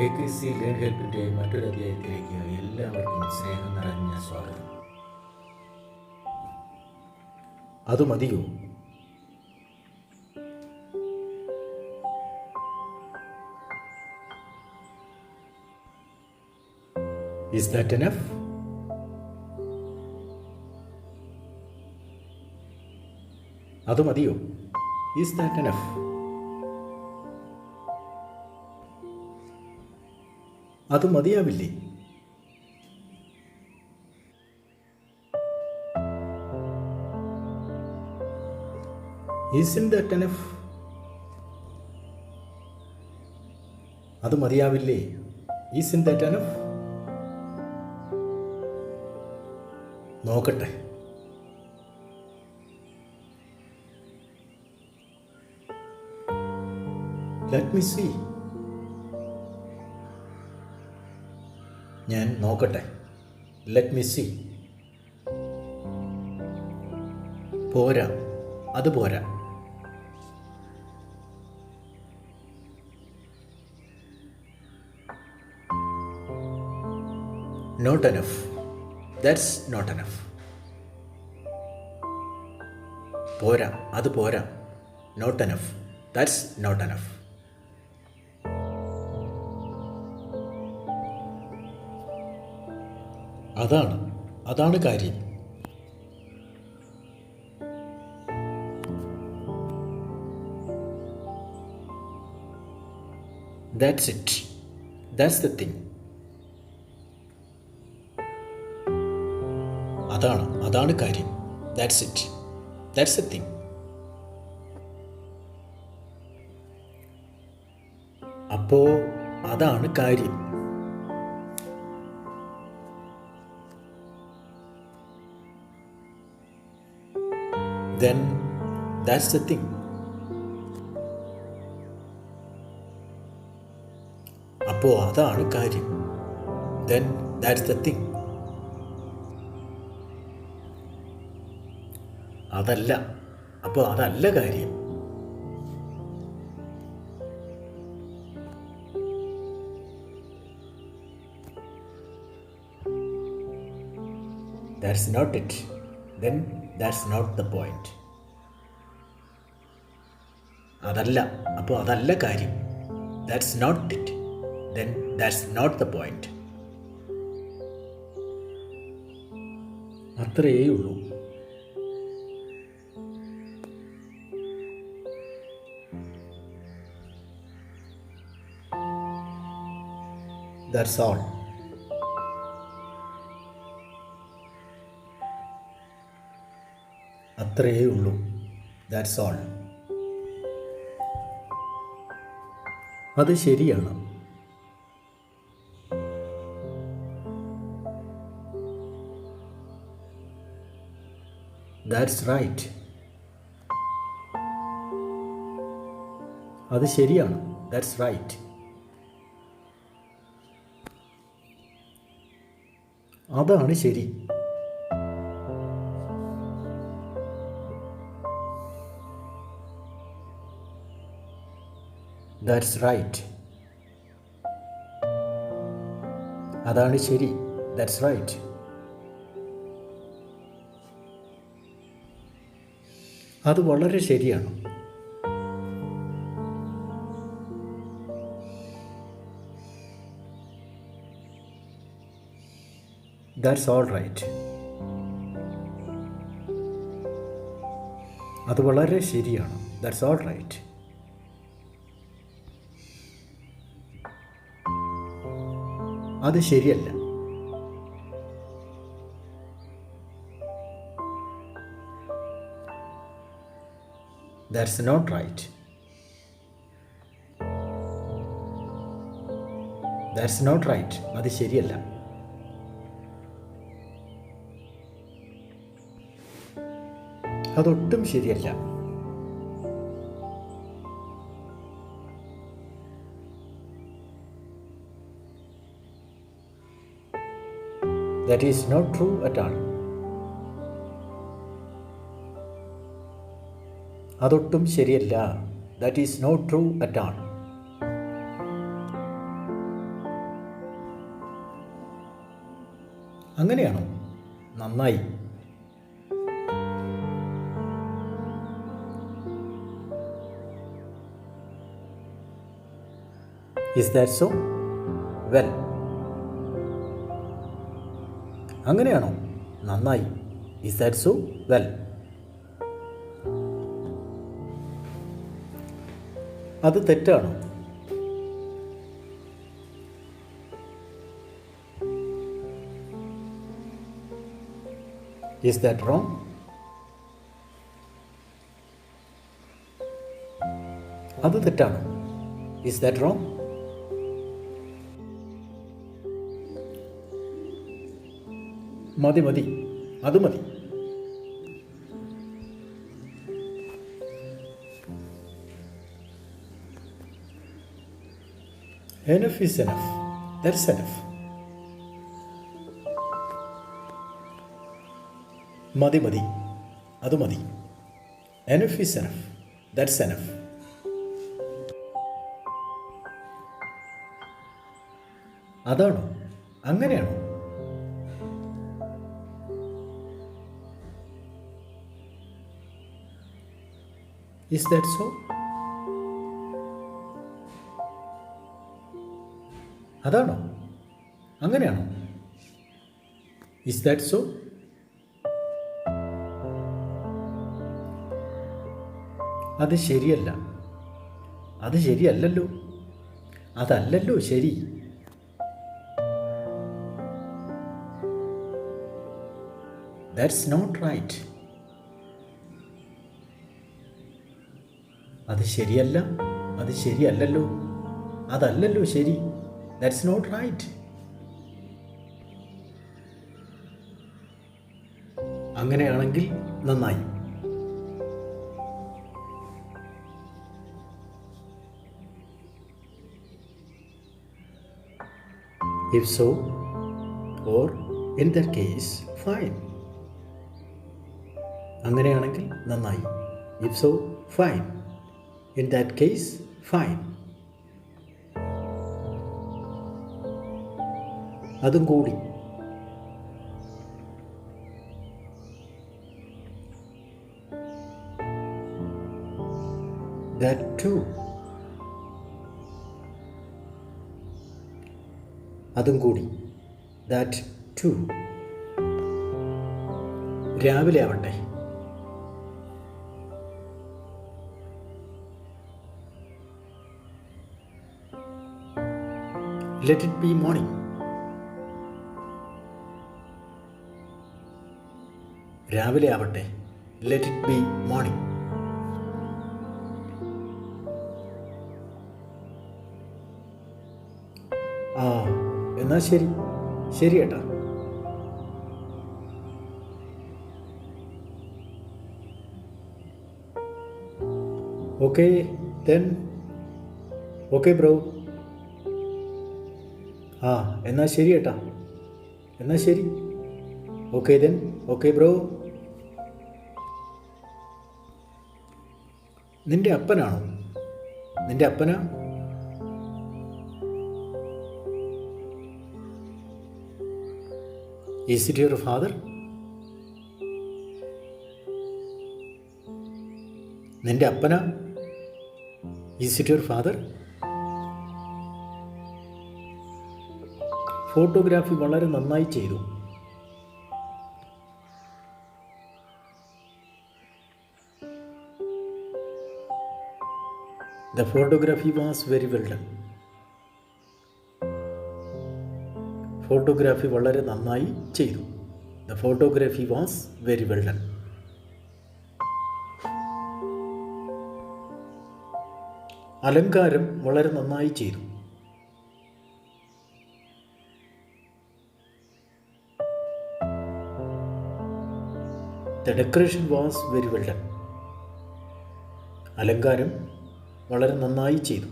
A K C learn ഹെൽപ്പിന്റെ മറ്റൊരു അധ്യായത്തിലേക്ക് എല്ലാവർക്കും സ്നേഹം നിറഞ്ഞ സ്വാഗതം. അത് മതിയോ? ഇസ് ദാറ്റ് എനഫ് അത് മതിയോ? ഇസ് ദാറ്റ് എനഫ് അത് മതിയാവില്ലേ? അത് മതിയാവില്ലേ? ഈസ് ഇൻ ദാറ്റ് നോക്കട്ടെ. ലെറ്റ് മി സീ ഞാൻ നോക്കട്ടെ. ലെറ്റ് മി സി പോരാ. അത് പോരാ. Not enough that's not enough പോരാ. അത് പോരാ. Not enough that's not enough അതാണ് അതാണ് കാര്യം. That's it that's the thing അതാണ് അതാണ് കാര്യം. That's it that's the thing അപ്പോ അതാണ് കാര്യം. Then that's the thing. അപ്പോൾ അതാണ് കാര്യം. ദെൻ ദാറ്റ്സ് ദ തിങ് അതല്ല. അപ്പോൾ അതല്ല കാര്യം. That's not it then that's not the point അതല്ല അപ്പോൾ അതല്ല കാര്യം. That's not it then that's not the point അത്രയേ ഉള്ളൂ. That's ഓൾ അത്രയേ ഉള്ളൂ. ദാറ്റ്സ് ഓൾ അത് ശരിയാണ്. ദാറ്റ്സ് റൈറ്റ് അത് ശരിയാണ്. ദാറ്റ്സ് റൈറ്റ് അതാണ് ശരി. ദാറ്റ്സ് റൈറ്റ് അതാണ് ശരി. ദാറ്റ്സ് റൈറ്റ് അത് വളരെ ശരിയാണ്. ദാറ്റ്സ് ഓൾ റൈറ്റ് അത് വളരെ ശരിയാണ്. ദാറ്റ്സ് ഓൾ റൈറ്റ് അത് ശരിയല്ല. That's not right that's not right അത് ശരിയല്ല. അതൊട്ടും ശരിയല്ല. That is not true at all അതൊട്ടും ശരിയല്ല. That is not true at all അങ്ങനെയാണോ? നന്നായി. ഇസ് ദാറ്റ് സോ വെൽ അങ്ങനെയാണോ? നന്നായി. ഇസ് ദാറ്റ് സോ വെൽ അത് തെറ്റാണോ? ഇസ് ദാറ്റ് റോങ് അത് തെറ്റാണോ? ഇസ് ദാറ്റ് റോങ് മതി മതി. അത് മതി. Enough is enough That's enough മതി മതി. അത് മതി. Enough is enough that's enough അതാണോ? അങ്ങനെയാണോ? Is that so? അതാണോ? അങ്ങനെയാണോ? ഇസ് ദാറ്റ് സോ അത് ശരിയല്ല. അത് ശരിയല്ലല്ലോ. അതല്ലല്ലോ ശരി. ദാറ്റ്സ് നോട്ട് റൈറ്റ് അത് ശരിയല്ല അത് ശരിയല്ലല്ലോ. അതല്ലല്ലോ ശരി. ദാറ്റ്സ് നോട്ട് റൈറ്റ് അങ്ങനെയാണെങ്കിൽ നന്നായി. If so or in the case fine അങ്ങനെയാണെങ്കിൽ നന്നായി. If so fine in that case fine അതും കൂടി. ദാറ്റ് ടു അതും കൂടി. ദാറ്റ് ടു രാവിലെ ആവട്ടെ. ലെറ്റ് ഇറ്റ് ബി മോർണിംഗ് രാവിലെ ആവട്ടെ. ലെറ്റ് ഇറ്റ് ബി മോർണിംഗ് ആ എന്നാ ശരി. ശരി ഏട്ടാ. ഓക്കെ ദെൻ ഓക്കെ ബ്രോ ആ എന്നാൽ ശരി ഏട്ടാ. എന്നാൽ ശരി. ഓക്കെ ദെൻ ഓക്കെ ബ്രോ നിന്റെ അപ്പനാണോ? നിന്റെ അപ്പനാ? ഈസ് ഇറ്റ് യുവർ ഫാദർ നിന്റെ Apna? Is it your father photography വളരെ നന്നായി ചെയ്തു. The photography was very well done photography വളരെ നന്നായി ചെയ്തു. The photography was very well done അലങ്കാരം വളരെ നന്നായി ചെയ്തു. Decoration was very well done അലങ്കാരം വളരെ നന്നായി ചെയ്തു.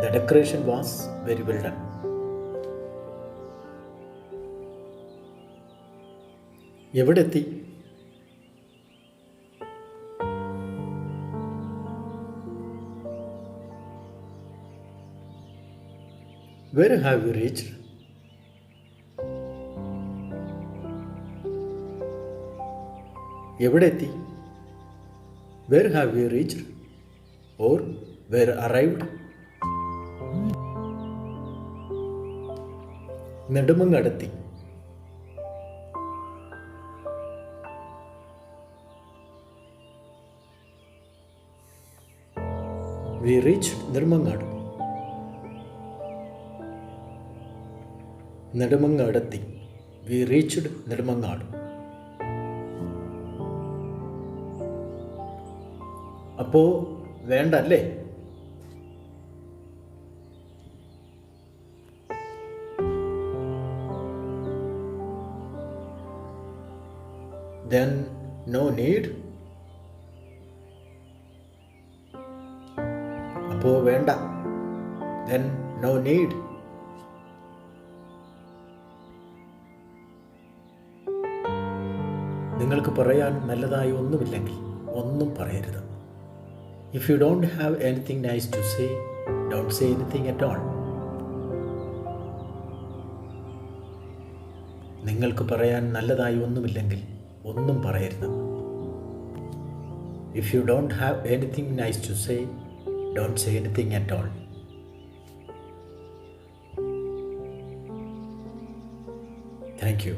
The decoration was very well done എവിടെ എത്തി വെർ ഹാവ് യു റീച്ച്ഡ് എവിടെ എത്തി where have you reached or where arrived നെടുമങ്ങടത്തി. We reach Nedumangad. നെടുമങ്ങാടെത്തി. We reached Nedumangad. അപ്പോ വേണ്ടല്ലേ? Then no need. അപ്പോ വേണ്ട. Then no need. നിങ്ങൾക്ക് പറയാൻ നല്ലതായി ഒന്നുമില്ലെങ്കിൽ ഒന്നും പറയരുത്. If you don't have anything nice to say don't say anything at all നിങ്ങൾക്ക് പറയാൻ നല്ലതായി ഒന്നുമില്ലെങ്കിൽ ഒന്നും പറയരുത്. If you don't have anything nice to say don't say anything at all thank you